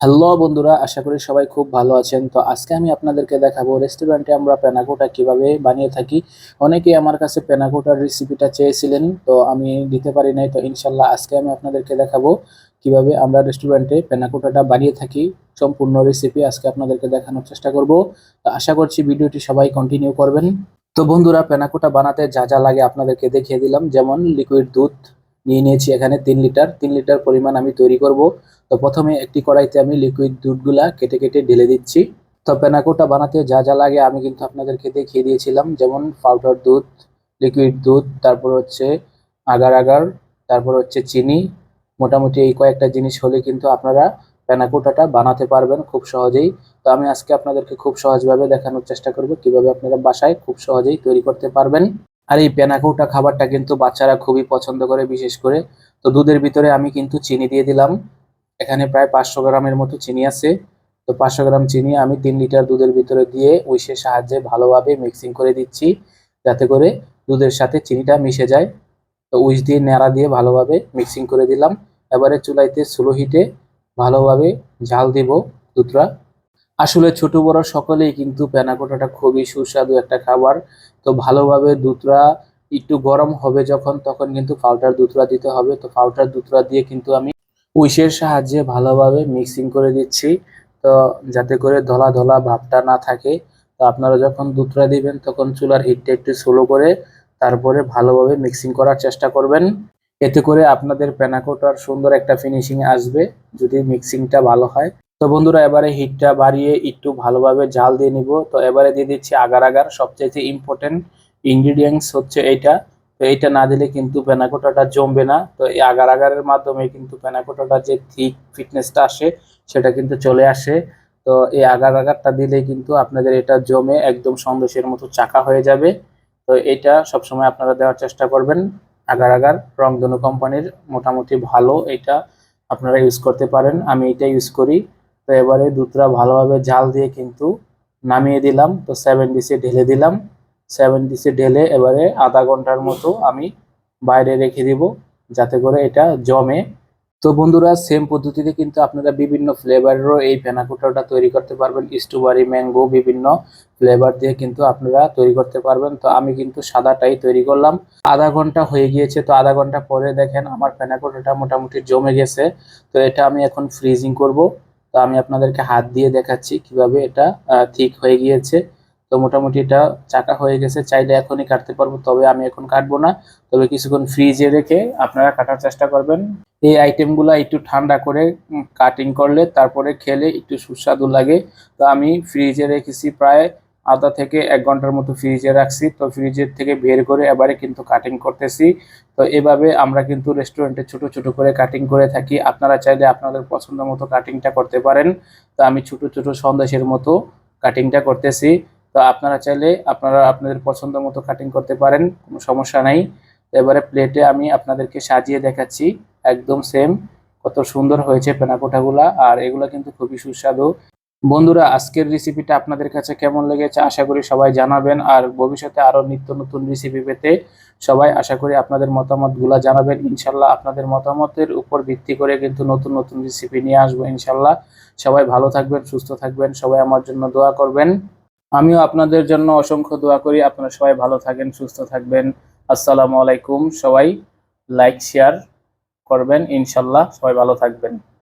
Hello বন্ধুরা, আশা করি সবাই খুব ভালো আছেন। তো আজকে আমি আপনাদেরকে দেখাবো রেস্টুরেন্টে আমরা প্যানাকোটা কীভাবে বানিয়ে থাকি। অনেকেই আমার কাছে প্যানাকোটার রেসিপিটা চেয়েছিলেন, তো আমি দিতে পারি নাই। তো ইনশাল্লাহ আজকে আমি আপনাদেরকে দেখাবো কীভাবে আমরা রেস্টুরেন্টে প্যানাকোটাটা বানিয়ে থাকি। সম্পূর্ণ রেসিপি আজকে আপনাদেরকে দেখানোর চেষ্টা করব। তো আশা করছি ভিডিওটি সবাই কন্টিনিউ করবেন। তো বন্ধুরা প্যানাকোটা বানাতে যা যা লাগে আপনাদেরকে দেখিয়ে দিলাম। যেমন লিকুইড দুধ নিয়ে নিয়েছি এখানে তিন লিটার। তিন লিটার পরিমাণ আমি তৈরি করব। তো প্রথমে একটি কড়াইতে আমি লিকুইড দুধগুলা কেটে কেটে ঢেলে দিচ্ছি। তো পেনাকোটা বানাতে যা যা লাগে আমি কিন্তু আপনাদেরকে দেখিয়ে দিয়েছিলাম। যেমন পাউডার দুধ লিকুইড দুধ, তারপর হচ্ছে আগার আগার তারপর হচ্ছে চিনি। মোটামুটি এই কয়েকটা জিনিস হলে কিন্তু আপনারা প্যানাকোটাটা বানাতে পারবেন খুব সহজেই। তো আমি আজকে আপনাদেরকে খুব সহজভাবে দেখানোর চেষ্টা করব কীভাবে আপনারা বাসায় খুব সহজেই তৈরি করতে পারবেন। আর এই পেনাকোটা খাবারটা কিন্তু বাচ্চারা খুবই পছন্দ করে, বিশেষ করে। তো দুধের ভিতরে আমি কিন্তু চিনি দিয়ে দিলাম। এখানে প্রায় পাঁচশো গ্রামের মতো চিনি আছে। তো পাঁচশো গ্রাম চিনি আমি তিন লিটার দুধের ভিতরে দিয়ে উইশের সাহায্যে ভালোভাবে মিক্সিং করে দিচ্ছি, যাতে করে দুধের সাথে চিনিটা মিশে যায়। তো উইস দিয়ে নেড়া দিয়ে ভালোভাবে মিক্সিং করে দিলাম। এবারে চুলাইতে স্লো হিটে ভালোভাবে ঝাল দিব দুধটা। আসলে ছোট বড় সকলেই কিন্তু প্যানাকোটাটা খুবই সুস্বাদু একটা খাবার। তো ভালোভাবে দুধটা একটু গরম হবে যখন, তখন কিন্তু পাউডার দুধরা দিতে হবে। তো পাউডার দুধরা দিয়ে কিন্তু আমি উইশের সাহায্যে ভালোভাবে মিক্সিং করে দিচ্ছি। তো যাতে করে ধলা ধলা ভাবটা না থাকে। তো আপনারা যখন দুধটা দিবেন, তখন চুলার হিটটা একটু স্লো করে তারপরে ভালোভাবে মিক্সিং করার চেষ্টা করবেন। এতে করে আপনাদের প্যানাকোটার সুন্দর একটা ফিনিশিং আসবে। যদি মিক্সিংটা ভালো হয়। তো বন্ধুরা, এবারে হিটটা বাড়িয়ে একটু ভালোভাবে জাল দিয়ে নিব। তো এবারে দিয়ে দিচ্ছি আগার আগার সবচেয়ে ইম্পর্টেন্ট ইনগ্রিডিয়েন্টস হচ্ছে এইটা। তো এইটা না দিলে কিন্তু প্যানাকোটাটা জমবে না। তো এই আগার আগারের মাধ্যমে কিন্তু প্যানাকোটাটা যে থিক ফিটনেসটা আসে, সেটা কিন্তু চলে আসে। তো এই আগার আগারটা দিলে কিন্তু আপনাদের এটা জমে একদম সন্দেশের মতো চাকা হয়ে যাবে। তো এটা সবসময় আপনারা দেওয়ার চেষ্টা করবেন। আগার আগার রংধনু কোম্পানির মোটামুটি ভালো এটা আপনারা ইউজ করতে পারেন। আমি এটা ইউজ করি। তো এবারে দুধটা ভালোভাবে জাল দিয়ে কিন্তু নামিয়ে দিলাম। তো সেভেন ডিসে ঢেলে দিলাম। সেভেন ডিসে ঢেলে এবারে আধা ঘণ্টার মতো আমি বাইরে রেখে দিব যাতে করে এটা জমে। তো বন্ধুরা সেম পদ্ধতিতে কিন্তু আপনারা বিভিন্ন ফ্লেভারেরও এই প্যানাকোটাটা তৈরি করতে পারবেন। স্ট্রবেরি ম্যাঙ্গো বিভিন্ন ফ্লেভার দিয়ে কিন্তু আপনারা তৈরি করতে পারবেন। তো আমি কিন্তু সাদাটাই তৈরি করলাম। আধা ঘণ্টা হয়ে গিয়েছে। তো আধা ঘণ্টা পরে দেখেন আমার প্যানাকোটাটা মোটামুটি জমে গেছে। তো এটা আমি এখন ফ্রিজিং করব। তো আমি আপনাদেরকে হাত দিয়ে দেখাচ্ছি কীভাবে এটা ঠিক হয়ে গিয়েছে। তো মোটামুটি এটা চাকা হয়ে গেছে, চাইলে এখনই কাটতে পারব, তবে আমি এখন কাটবো না। তবে কিছুক্ষণ ফ্রিজে রেখে আপনারা কাটার চেষ্টা করবেন। এই আইটেমগুলো একটু ঠান্ডা করে কাটিং করলে তারপরে খেলে একটু সুস্বাদু লাগে। তো আমি ফ্রিজে রেখেছি প্রায় আধা থেকে এক ঘণ্টার মতো ফ্রিজে রাখছি। তো ফ্রিজের থেকে বের করে এবারে কিন্তু কাটিং করতেছি। তো এভাবে আমরা কিন্তু রেস্টুরেন্টে ছোট ছোট করে কাটিং করে থাকি। আপনারা চাইলে আপনাদের পছন্দ মতো কাটিংটা করতে পারেন। তো আমি ছোট ছোট সন্দেশের মতো কাটিংটা করতেছি। তো আপনারা চাইলে আপনারা আপনাদের পছন্দ মতো কাটিং করতে পারেন, কোনো সমস্যা নাই। এবারে প্লেটে আমি আপনাদেরকে সাজিয়ে দেখাচ্ছি, একদম সেম কত সুন্দর হয়েছে পেনাকোটাগুলা, আর এগুলো কিন্তু খুবই সুস্বাদু। বন্ধুরা, আজকের রেসিপিটা আপনাদের কাছে কেমন লেগেছে আশা করি সবাই জানাবেন। আর ভবিষ্যতে আরও নিত্য নতুন রেসিপি পেতে সবাই আশা করি আপনাদের মতামতগুলা জানাবেন। ইনশাল্লাহ আপনাদের মতামতের উপর ভিত্তি করে কিন্তু নতুন নতুন রেসিপি নিয়ে আসব ইনশাল্লাহ। সবাই ভালো থাকবেন, সুস্থ থাকবেন, সবাই আমার জন্য দোয়া করবেন। আমিও আপনাদের জন্য অসংখ্য দোয়া করি। আপনারা সবাই ভালো থাকেন, সুস্থ থাকবেন। আসসালামু আলাইকুম। সবাই লাইক শেয়ার করবেন। ইনশাল্লাহ সবাই ভালো থাকবেন।